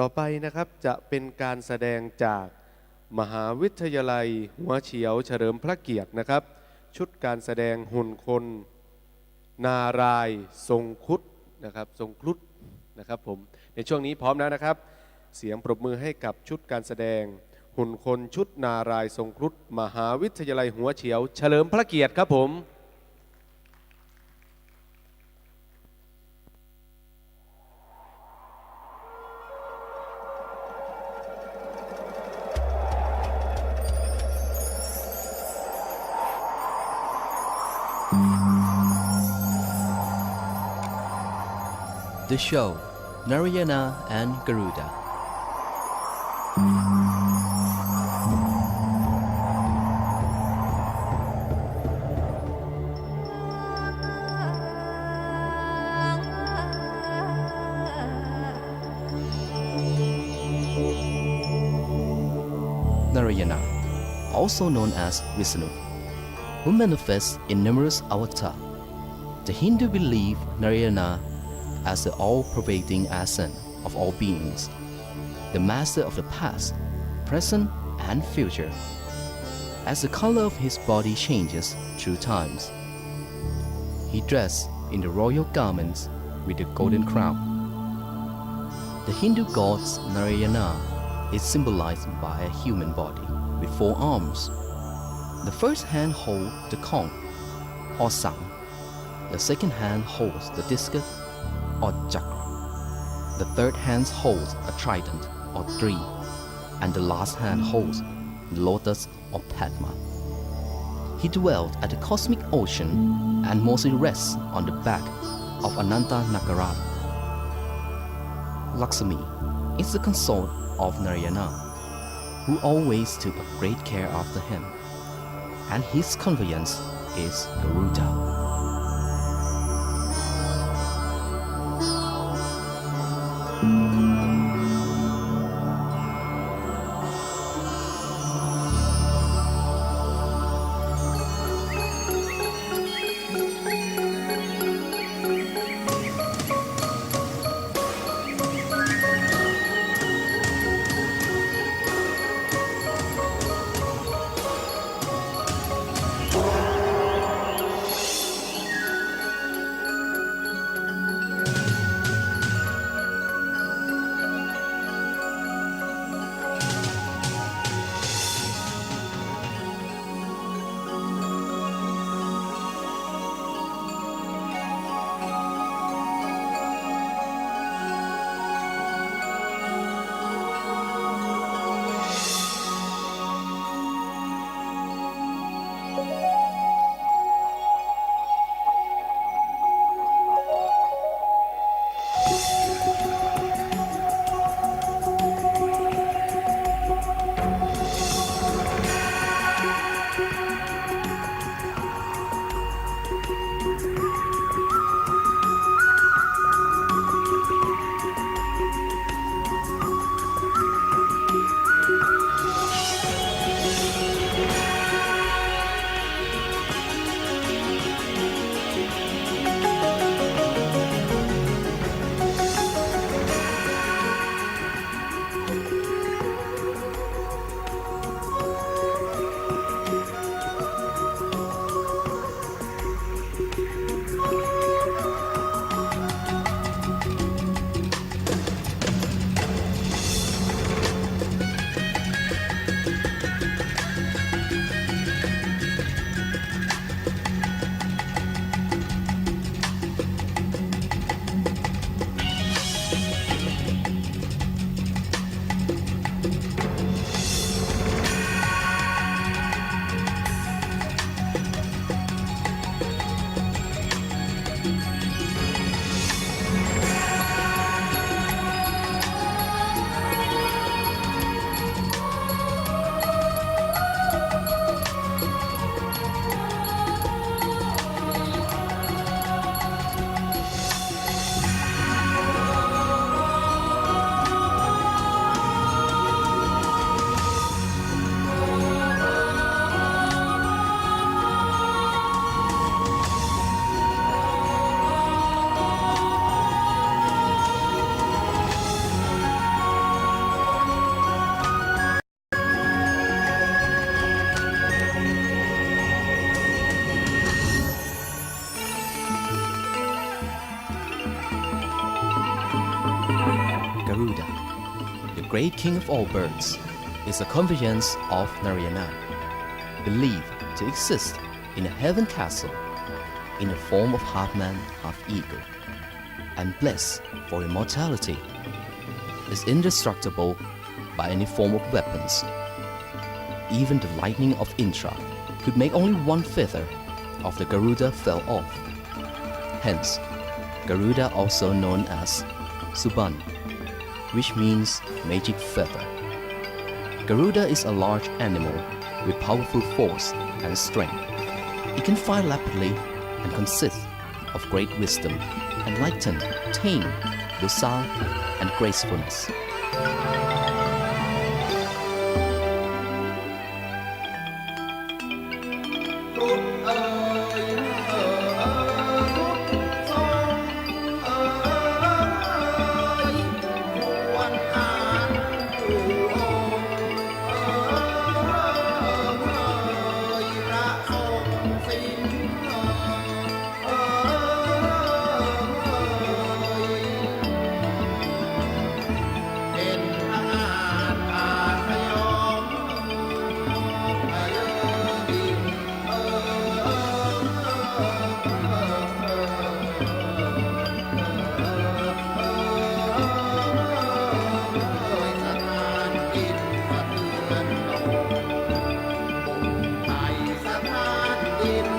ต่อไปนะครับจะเป็นการแสดงจากมหาวิทยาลัย หัวเฉียวเฉลิมพระเกียรตินะครับ ชุดการแสดงหุ่นคน นารายทรงครุดนะครับทรงครุฑนะครับผมในช่วงนี้พร้อมแล้วนะครับ เสียงปรบมือให้กับชุดการแสดง หุ่นคนชุดนารายทรงครุฑมหาวิทยาลัยหัวเฉียว เฉลิมพระเกียรติครับผม The show Narayana and Garuda. Narayana, also known as Vishnu, who manifests in numerous avatars. The Hindu believe Narayana as the all-pervading essence of all beings, the master of the past, present, and future. As the color of his body changes through times, he dressed in the royal garments with the golden crown. The Hindu god Narayana is symbolized by a human body with four arms. The first hand holds the Kong, or Sang. The second hand holds the discus, or chakra. The third hand holds a trident, or tree. And the last hand holds the lotus, or Padma. He dwelt at the cosmic ocean and mostly rests on the back of Ananta Nagarada. Lakshmi is the consort of Narayana, who always took great care after him, and his conveyance is Garuda. Great king of all birds, is a convergence of Narayana, believed to exist in a heaven castle in the form of half man, half eagle, and blessed for immortality, is indestructible by any form of weapons. Even the lightning of Indra could make only one feather of the Garuda fell off. Hence, Garuda also known as Suban, which means magic feather. Garuda is a large animal with powerful force and strength. It can fly rapidly and consists of great wisdom, enlightened, tame, docile, and gracefulness. in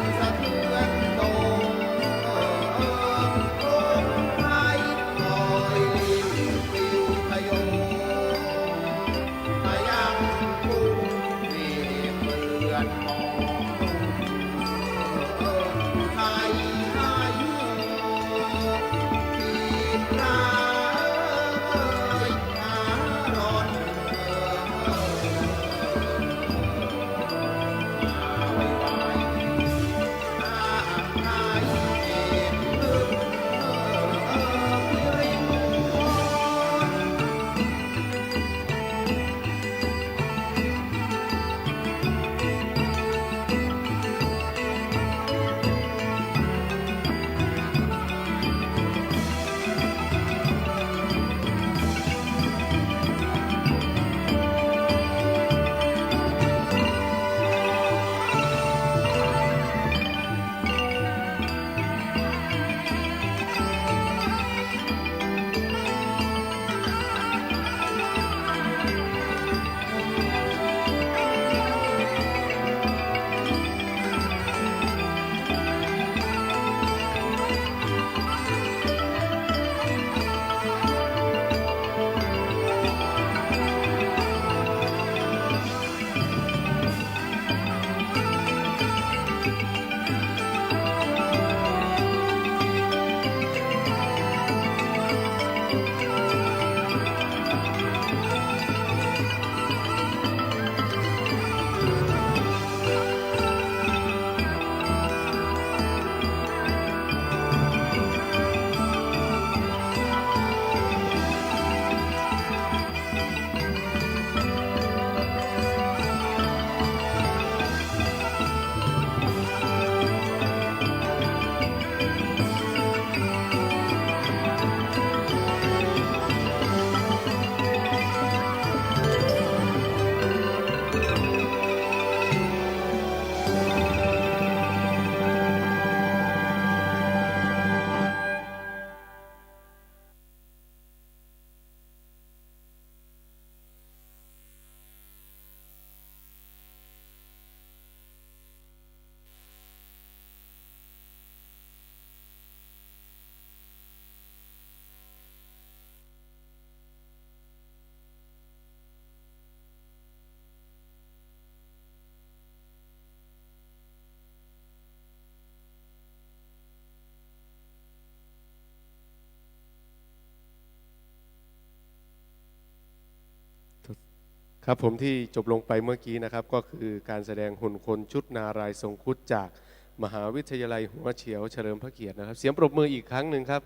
ครับผมที่จบลงไปเมื่อกี้นะครับก็คือการแสดงหุ่นคนชุดนารายทรงคุดจากมหาวิทยาลัยหัวเฉียวเฉลิมพระเกียรตินะครับ เสียงปรบมืออีกครั้งหนึ่งครับ